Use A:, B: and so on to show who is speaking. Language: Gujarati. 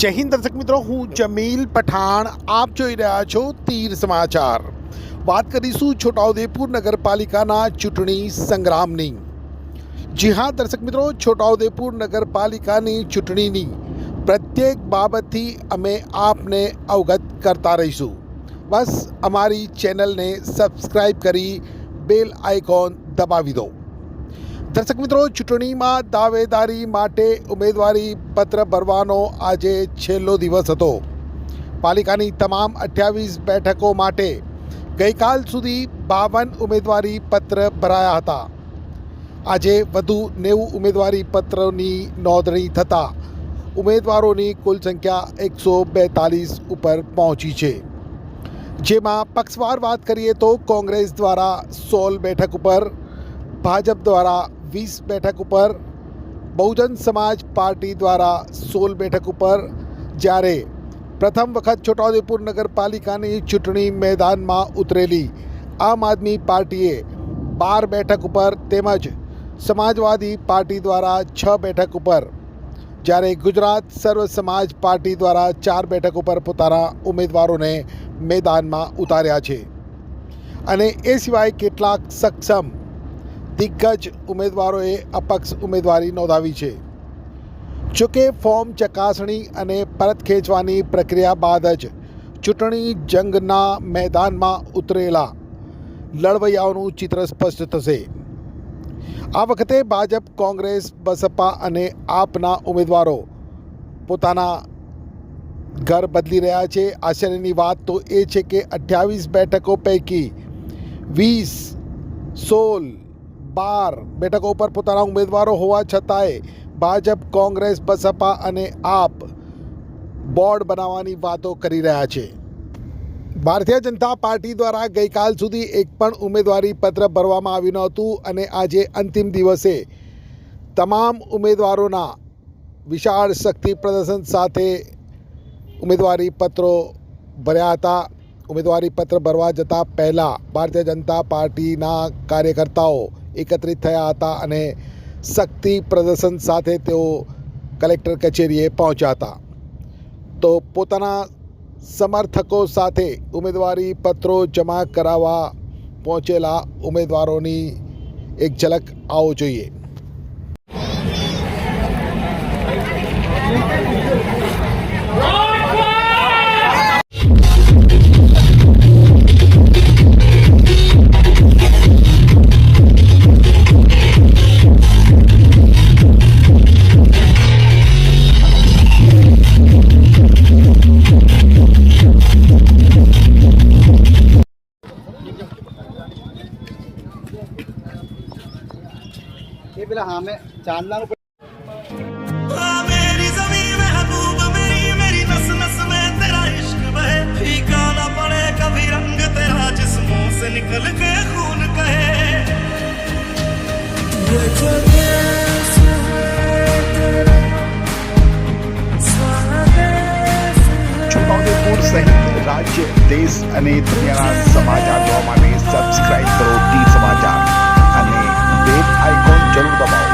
A: જય હિન્દ દર્શક મિત્રો હું જમીલ પઠાણ આપ જોઈ રહ્યા છો તીર સમાચાર વાત કરીશું છોટાઉદેપુર નગરપાલિકાના ચૂંટણી સંગ્રામની જી હા દર્શક મિત્રો છોટાઉદેપુર નગરપાલિકાની ચૂંટણીની પ્રત્યેક બાબતથી અમે આપને અવગત કરતા રહીશું બસ અમારી ચેનલને સબસ્ક્રાઈબ કરી બેલ આઇકોન દબાવી દો દર્શક મિત્રો, ચૂંટણીમાં દાવેદારી માટે ઉમેદવારી પત્ર ભરવાનો આજે છેલ્લો દિવસ હતો. પાલિકાની તમામ અઠ્યાવીસ બેઠકો માટે ગઈકાલ સુધી બાવન ઉમેદવારી પત્ર ભરાયા હતા. આજે વધુ નેવું ઉમેદવારી પત્રોની નોંધણી થતાં ઉમેદવારોની કુલ સંખ્યા એકસો બેતાલીસ ઉપર પહોંચી છે. જેમાં પક્ષવાર વાત કરીએ તો કોંગ્રેસ દ્વારા સોળ બેઠક ઉપર, ભાજપ દ્વારા વીસ બેઠક ઉપર બહુજન સમાજ પાર્ટી દ્વારા સોળ બેઠક ઉપર જ્યારે પ્રથમ વખત છોટાઉદેપુર નગરપાલિકાની ચૂંટણી મેદાનમાં ઉતરેલી, આમ આદમી પાર્ટીએ બાર બેઠક ઉપર તેમજ સમાજવાદી પાર્ટી દ્વારા છ બેઠક ઉપર, જ્યારે ગુજરાત સર્વ સમાજ પાર્ટી દ્વારા ચાર બેઠક ઉપર પોતાના ઉમેદવારોને મેદાનમાં ઉતાર્યા છે. અને એ સિવાય કેટલાક સક્ષમ દિગ્ગજ ઉમેદવારોએ અપક્ષ ઉમેદવારી નોંધાવી છે. જોકે ફોર્મ ચકાસણી અને પરત ખેંચવાની પ્રક્રિયા બાદ જ ચૂંટણી જંગના મેદાનમાં ઉતરેલા લડવૈયાઓનું ચિત્ર સ્પષ્ટ થશે. આ વખતે ભાજપ, કોંગ્રેસ, બસપા અને આપના ઉમેદવારો પોતાના ઘર બદલી રહ્યા છે. આશ્ચર્યની વાત તો એ છે કે અઠ્યાવીસ બેઠકો પૈકી વીસ, સોળ બાર બેઠકો ઉપર પોતાના ઉમેદવારો હોવા છતાંય ભાજપ, કોંગ્રેસ, બસપા અને આપ બોર્ડ બનાવવાની વાતો કરી રહ્યા છે. ભારતીય જનતા પાર્ટી દ્વારા ગઈકાલ સુધી એક પણ ઉમેદવારી પત્ર ભરવામાં આવ્યું નહોતું અને આજે અંતિમ દિવસે તમામ ઉમેદવારોના વિશાળ શક્તિ પ્રદર્શન સાથે ઉમેદવારી પત્રો ભર્યા હતા. ઉમેદવારી પત્ર ભરવા જતાં પહેલાં ભારતીય જનતા પાર્ટીના કાર્યકર્તાઓ એકત્રિત થયા હતા અને શક્તિ પ્રદર્શન સાથે તેઓ કલેક્ટર કચેરીએ પહોંચ્યા હતા. તો પોતાના સમર્થકો સાથે ઉમેદવારી પત્રો જમા કરાવવા પહોંચેલા ઉમેદવારોની એક ઝલક આવો જોઈએ.
B: એ પેલા સામે ચાંદલાનું
A: રાજ્ય દેશ અને દુનિયાના સમાચાર જોવા માટે સબસ્ક્રાઇબ કરો, ટી સમાચાર અને બેલ આઇકોન જરૂર દબાવો.